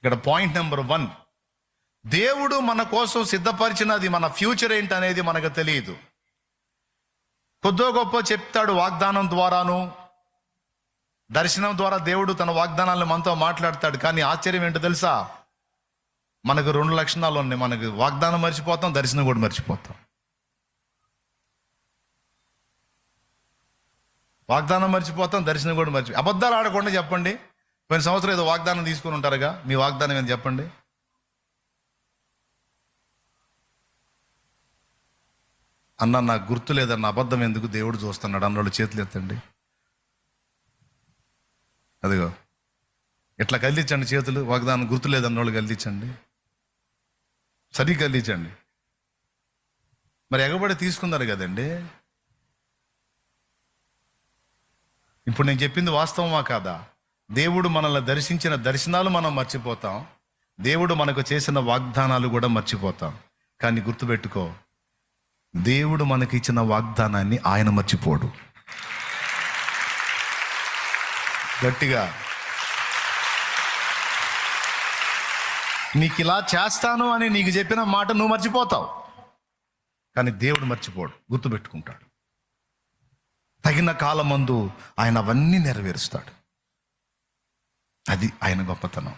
ఇక్కడ point number one. దేవుడు మన కోసం సిద్ధపరిచినది మన ఫ్యూచర్ ఏంటి అనేది మనకు తెలియదు. కొద్దో గొప్ప చెప్తాడు వాగ్దానం ద్వారాను. దర్శనం ద్వారా దేవుడు తన వాగ్దానాలను మనతో మాట్లాడతాడు. కానీ ఆశ్చర్యం ఏంటో తెలుసా? మనకు రెండు లక్షణాలు ఉన్నాయి. మనకు వాగ్దానం మర్చిపోతాం దర్శనం కూడా మర్చిపోతాం. వాగ్దానం మర్చిపోతాం దర్శనం కూడా మర్చిపో అబద్ధాలు ఆడకుండా చెప్పండి. పోయిన సంవత్సరం ఏదో వాగ్దానం తీసుకుని ఉంటారుగా? మీ వాగ్దానం ఏంటి చెప్పండి. అన్న నాకు గుర్తు లేదన్న అబద్ధం ఎందుకు దేవుడు చూస్తున్నాడు? అన్నోళ్ళు చేతులు ఎత్తండి. అదిగో. ఇట్లా కదిలించండి చేతులు? వాగ్దానం గుర్తు లేదన్నోళ్ళు కదిలించండి సరి కదిలించండి మరి ఎగబడి తీసుకున్నారు కదండి. ఇప్పుడు నేను చెప్పింది వాస్తవమా కాదా? దేవుడు మనల్ని దర్శించిన దర్శనాలు మనం మర్చిపోతాం. దేవుడు మనకు చేసిన వాగ్దానాలు కూడా మర్చిపోతాం. కానీ గుర్తుపెట్టుకో దేవుడు మనకి ఇచ్చిన వాగ్దానాన్ని ఆయన మర్చిపోడు. గట్టిగా. నీకు ఇలా చేస్తాను అని నీకు చెప్పిన మాట నువ్వు మర్చిపోతావు. కానీ దేవుడు మర్చిపోడు గుర్తుపెట్టుకుంటాడు. తగిన కాలమందు ఆయన అవన్నీ నెరవేరుస్తాడు. అది ఆయన గొప్పతనం.